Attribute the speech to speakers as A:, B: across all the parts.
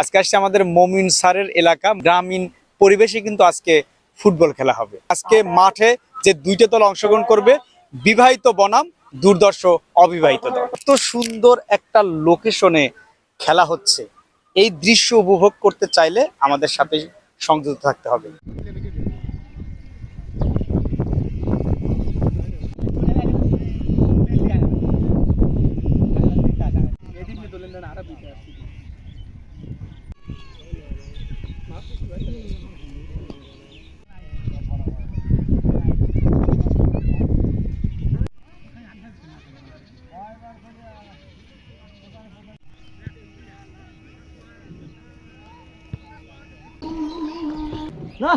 A: আজকে আসছে আমাদের মমিন সারের এলাকা। গ্রামীণ পরিবেশে কিন্তু আজকে ফুটবল খেলা হবে। আজকে মাঠে যে দুইটা দল অংশগ্রহণ করবে, বিবাহিত বনাম, দুর্দর্শ, অবিবাহিত দল। এত সুন্দর একটা লোকেশনে খেলা হচ্ছে। এই দৃশ্য উপভোগ করতে চাইলে আমাদের সাথে সংযুক্ত থাকতে হবে। ना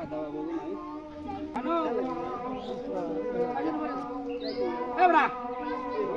A: Halo. Halo. Halo.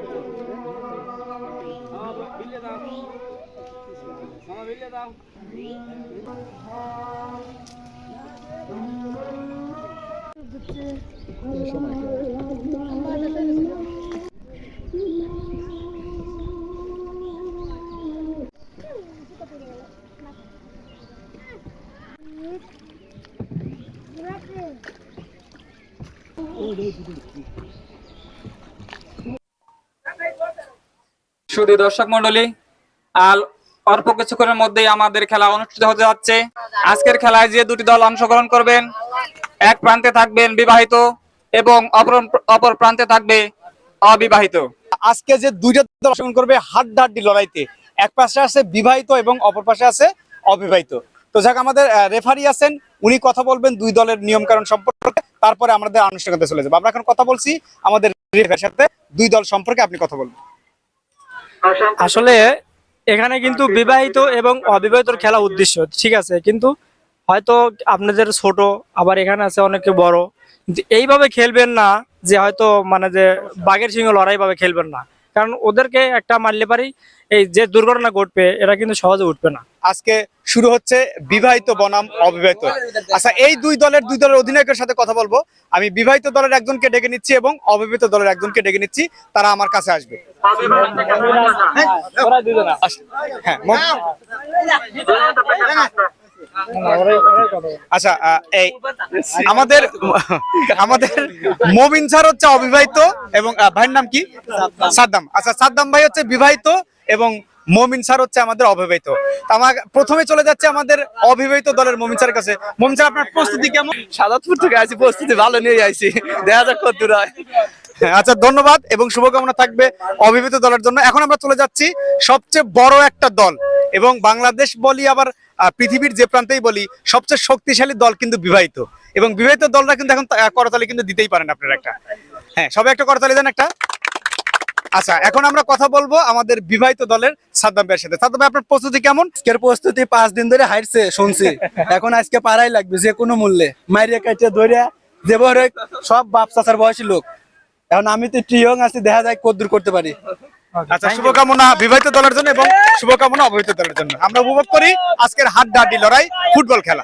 B: শুধু দর্শক মন্ডলী আর অল্প কিছুক্ষণের মধ্যেই আমাদের খেলা অনুষ্ঠিত হতে যাচ্ছে। আজকের খেলায় যে দুটি দল অংশগ্রহণ করবেন এক প্রান্তে থাকবেন বিবাহিত এবং অপর অপর প্রান্তে থাকবে অবিবাহিত।
A: আজকে যে দুইটা দল অংশগ্রহণ করবে হাড্ডাহাড্ডি লড়াইতে। এক পাশে আছে বিবাহিত এবং অপর পাশে আছে অবিবাহিত। তো যাক আমাদের রেফারি আছেন উনি কথা বলবেন দুই দলের নিয়ম কারণ সম্পর্কে তারপরে আমাদের আনুষ্ঠানিকতা চলে যাবে। আমরা এখন কথা বলছি আমাদের রেফারির সাথে দুই দল সম্পর্কে আপনি কথা বলবেন।
C: আসলে এখানে কিন্তু বিবাহিত এবং অবিবাহিত খেলা উদ্দেশ্য, ঠিক আছে? কিন্তু হয়তো আপনাদের ছোট, আবার এখানে আছে অনেকে বড়। এইভাবে খেলবেন না যে হয়তো মানে যে বাঘের সিংহ লড়াই ভাবে খেলবেন না। কারণ ওদেরকে একটা মারলে পারি এই যে দুর্ঘটনা ঘটবে এটা কিন্তু সহজে উঠবে না।
A: আজকে শুরু হচ্ছে বিবাহিত বনাম অবিবাহিত। আচ্ছা এই দুই দলের দুই দলের অধিনায়কের সাথে কথা বলব। আমি বিবাহিত দলের একজনকে ডেকে নিচ্ছি এবং অবিবাহিত দলের একজনকে ডেকে নিচ্ছি তারা আমার কাছে আসবে। হ্যাঁ। আচ্ছা এই আমাদের আমাদের মমিন স্যার হচ্ছে অবিবাহিত এবং ভাইয়ের নাম কি? সাদ্দাম। আচ্ছা সাদ্দাম ভাই হচ্ছে বিবাহিত এবং মমিন স্যার হচ্ছে আমাদের অবিবাহিত। আমার প্রথমে চলে যাচ্ছে আমাদের অবিবাহিত দলের মমিন স্যারের কাছে। মমিন স্যার আপনার প্রস্তুতি কেমন?
D: সাদাতপুর থেকে আইছি প্রস্তুতি ভালো নিয়ে আইছি। দেখা যাক কত দূর হ্যাঁ,
A: আচ্ছা ধন্যবাদ এবং শুভকামনা থাকবে অবিবাহিত দলের জন্য। এখন আমরা চলে যাচ্ছি সবচেয়ে বড় একটা দল। এবং বাংলাদেশ বলি আবার পৃথিবীর যে প্রান্তেই বলি, সবচেয়ে শক্তিশালী দল কিন্তু বিবাহিত। এবং বিবাহিত দলরা কিন্তু এখন করতালি কিন্তু দিতেই পারেন আপনারা একটা। হ্যাঁ সবাই একটা করতালি দেন একটা। আচ্ছা এখন আমরা কথা বলব আমাদের বিবাহিত দলের সাদ্দাম ভাইয়ের সাথে। সাদ্দাম ভাই, আপনার প্রস্তুতি কেমন?
D: আজকের প্রস্তুতি পাঁচ দিন ধরে হাইটছে শুনছি। এখন আজকে পারাই লাগবে, যে কোনো মূল্যে। মাইরে কাটে ধরে যে সব বাপ চাচার বয়সী লোক। এখন আমি তো ট্রিয়ং আছি, দেখা যায় কত দূর করতে পারি।
A: আচ্ছা শুভকামনা বিবাহিত দলের জন্য এবং শুভকামনা অবিবাহিত দলের জন্য। আমরা উপভোগ করি আজকের হাড্ডাহাড্ডি লড়াই ফুটবল খেলা।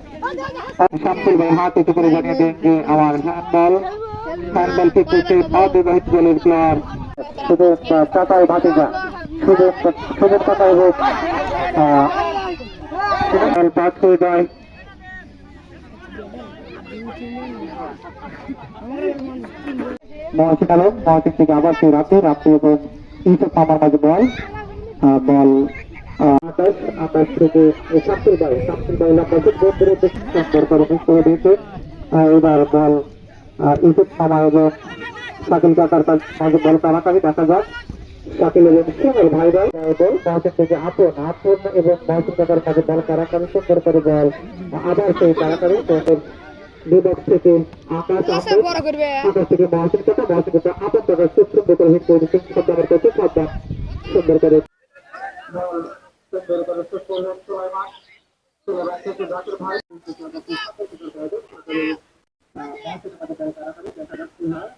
E: শামসুল ভাই হাত করে জানিয়ে দেন যে আমার হ্যান্ডবল হ্যান্ডবল অবিবাহিত দলের প্লেয়ার ভাতিজা হোক আবার সেই রাতে রাতে এবং ইউসুফ মামার মাঝে বল বল আকাশ আকাশ থেকে শামসুল ভাই শামসুল ভাই লম্বা বন্ধুর সুন্দর করে মিস করে দিয়েছে। এবার বল ইউসুফ মামা এবং শাকিল কাকার কাছে মাঝে বল কারাকারি দেখা যাক। শাকিল এবং সুমল ভাই ভাই বল মহসিন থেকে আপন আপন এবং মহসিন কাকার কাছে বল কারাকারি সুন্দর করে বল। আবার সেই কারাকারি বিভাগ থেকে আকাশ
F: করবে।
E: আকাশ থেকে মহাসিন কাকা মহাসিন কাকা আপন কাকা খুব সুন্দর হিট করে দিচ্ছেন সদ্দামের কাছে সদ্দাম সুন্দর করে সুন্দর করে ভাই